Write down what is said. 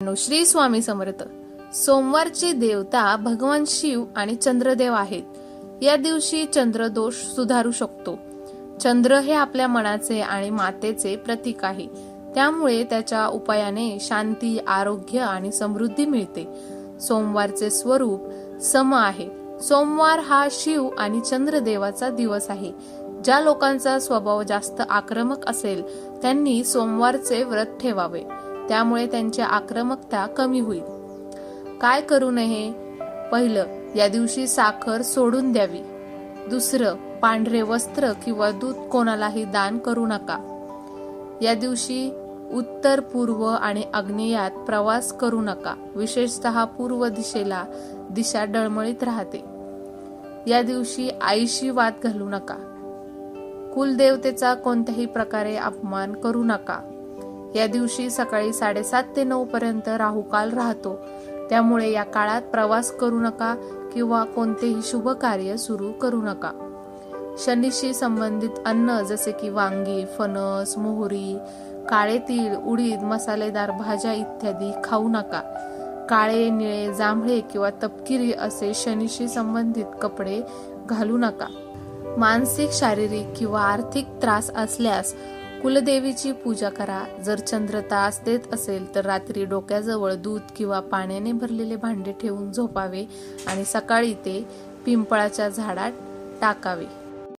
श्री स्वामी समर्थ. सोमवारची देवता भगवान शिव आणि चंद्रदेव आहेत. या दिवशी चंद्रदोष सुधारू शकतो. चंद्र हे आपल्या मनाचे आणि मातेचे प्रतीक आहे. त्यामुळे त्याच्या उपायाने शांती आरोग्य आणि समृद्धी मिळते. सोमवारचे स्वरूप सम आहे. सोमवार हा शिव आणि चंद्रदेवाचा दिवस आहे. ज्या लोकांचा स्वभाव जास्त आक्रमक असेल त्यांनी सोमवारचे व्रत ठेवावे. त्यामुळे त्यांची आक्रमकता कमी होईल. काय करू नये? पहिलं या दिवशी साखर सोडून द्यावी. दुसरं पांढरे वस्त्र किंवा दूध कोणालाही दान करू नका. या दिवशी उत्तर पूर्व आणि आग्नेयात प्रवास करू नका. विशेषतः पूर्व दिशेला दिशा डळमळीत राहते. या दिवशी आईशी वाद घालू नका. कुलदेवतेचा कोणत्याही प्रकारे अपमान करू नका. या दिवशी सकाळी साडेसात ते नऊ पर्यंत राहुकाल राहतो. त्यामुळे या काळात प्रवास करू नका किंवा कोणतेही शुभ कार्य सुरू करू नका. शनीशी संबंधित अन्न जसे की वांगी फणस मोहरी काळे तीळ उडीद मसालेदार भाज्या इत्यादी खाऊ नका. काळे निळे जांभळे किंवा तपकिरी असे शनीशी संबंधित कपडे घालू नका. मानसिक शारीरिक किंवा आर्थिक त्रास असल्यास कुलदेवीची पूजा करा. जर चंद्र तास देत असेल तर रात्री डोक्याजवळ दूध किंवा पाण्याने भरलेले भांडे ठेवून झोपावे आणि सकाळी ते पिंपळाच्या झाडात टाकावे.